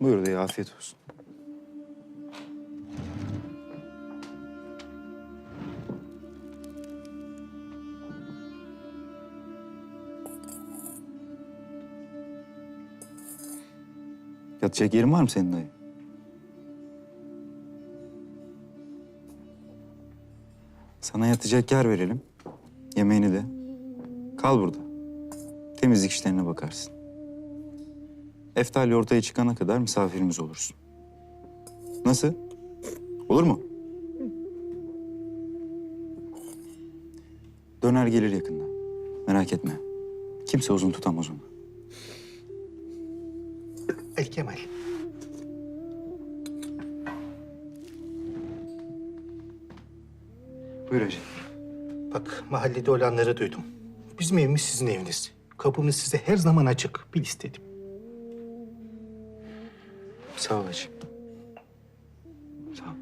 Buyur dayı afiyet olsun. Yatacak yerin var mı senin dayı? Sana yatacak yer verelim. Yemeğini de. Kal burada. Temizlik işlerine bakarsın. Eftal ortaya çıkana kadar misafirimiz olursun. Nasıl? Olur mu? Döner gelir yakında. Merak etme. Kimse uzun tutamaz onu. Ali Kemal. Buyur hacı. Bak mahallede olanları duydum. Bizim evimiz sizin eviniz. Kapımız size her zaman açık. Bil istedim. Sağ ol hacı. Sağ ol.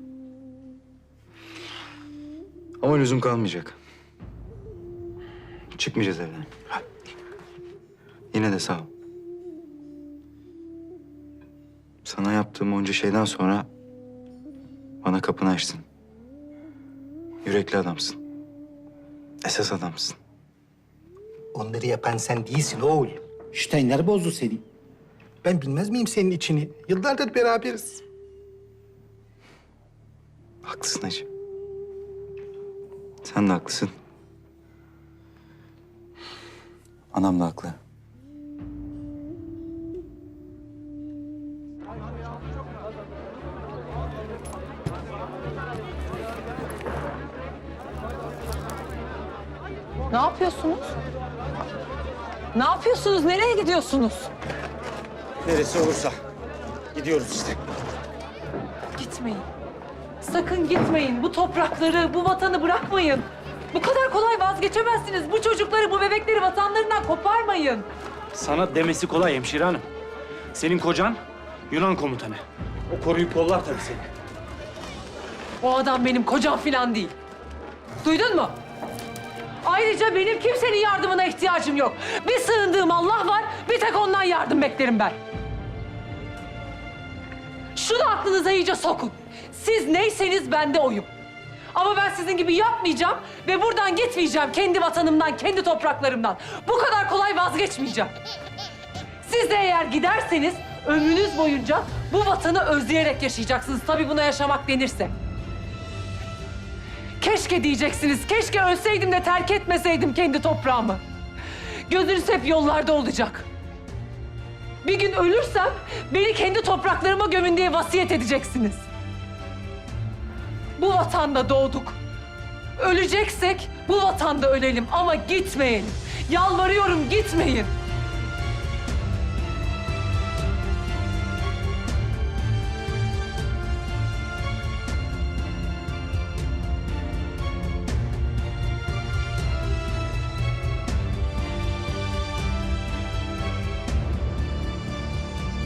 Ama lüzum kalmayacak. Çıkmayacağız evden. Yine de sağ ol. Sana yaptığım onca şeyden sonra bana kapını açtın. Yürekli adamsın. Esas adamsın. Onları yapan sen değilsin oğul. Steiner bozdu seni. Ben bilmez miyim senin içini? Yıllardır beraberiz. Haklısın hacı. Sen de haklısın. Anam da haklı. Ne yapıyorsunuz? Ne yapıyorsunuz? Nereye gidiyorsunuz? Neresi olursa. Gidiyoruz işte. Gitmeyin. Sakın gitmeyin. Bu toprakları, bu vatanı bırakmayın. Bu kadar kolay vazgeçemezsiniz. Bu çocukları, bu bebekleri vatanlarından koparmayın. Sana demesi kolay hemşire hanım. Senin kocan Yunan komutanı. O koruyup kollar tabii seni. O adam benim kocam falan değil. Duydun mu? Ayrıca benim kimsenin yardımına ihtiyacım yok. Bir sığındığım Allah var, bir tek ondan yardım beklerim ben. Şunu aklınıza iyice sokun. Siz neyseniz ben de oyum. Ama ben sizin gibi yapmayacağım ve buradan gitmeyeceğim kendi vatanımdan, kendi topraklarımdan. Bu kadar kolay vazgeçmeyeceğim. Siz de eğer giderseniz ömrünüz boyunca bu vatanı özleyerek yaşayacaksınız. Tabii buna yaşamak denirse. Keşke diyeceksiniz. Keşke ölseydim de terk etmeseydim kendi toprağımı. Gözünüz hep yollarda olacak. Bir gün ölürsem beni kendi topraklarıma gömün diye vasiyet edeceksiniz. Bu vatanda doğduk. Öleceksek bu vatanda ölelim ama gitmeyelim. Yalvarıyorum gitmeyin.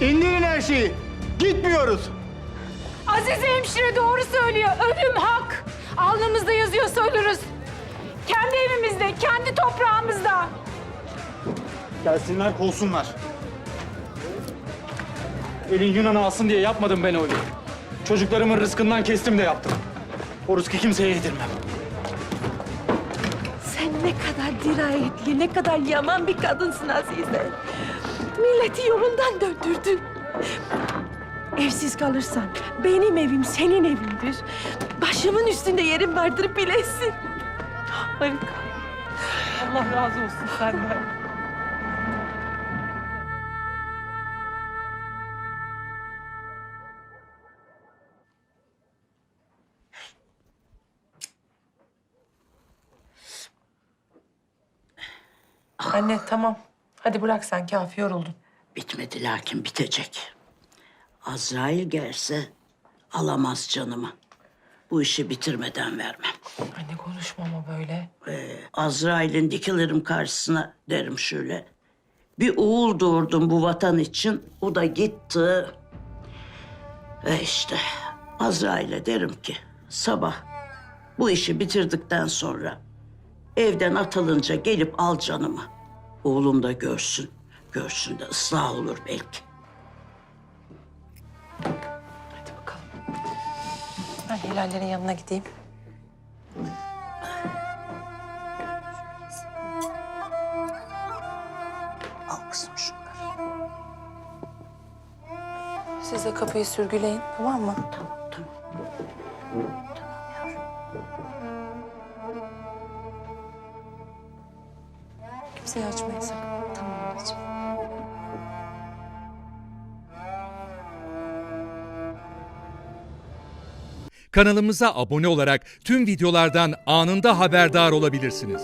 İndirin her şeyi. Gitmiyoruz. Azize hemşire doğru söylüyor. Ölüm hak. Alnımızda yazıyorsa ölürüz. Kendi evimizde, kendi toprağımızda. Gelsinler kovsunlar. Elin Yunan'ı alsın diye yapmadım ben öyle. Çocuklarımın rızkından kestim de yaptım. O rızkı kimseye yedirmem. Sen ne kadar dirayetli, ne kadar yaman bir kadınsın Azize. Milleti yolundan döndürdün. Evsiz kalırsan benim evim senin evindir. Başımın üstünde yerim vardır bilesin. Harika. Allah razı olsun senden. Anne tamam. Hadi bırak sen kafi yoruldun. Bitmedi lakin bitecek. Azrail gelse alamaz canımı. Bu işi bitirmeden vermem. Anne konuşma ama böyle. Azrail'in dikilirim karşısına derim şöyle. Bir oğul doğurdum bu vatan için. O da gitti. Ve işte Azrail'e derim ki sabah bu işi bitirdikten sonra evden atılınca gelip al canımı. Oğlum da görsün. Görsün de ıslah olur belki. Hadi bakalım. Ben Hilal'lerin yanına gideyim. Al kızım şunları. Siz de kapıyı sürgüleyin tamam mı? Tamam, tamam. Kimseye açmayın. Tamam anneciğim. Kanalımıza abone olarak tüm videolardan anında haberdar olabilirsiniz.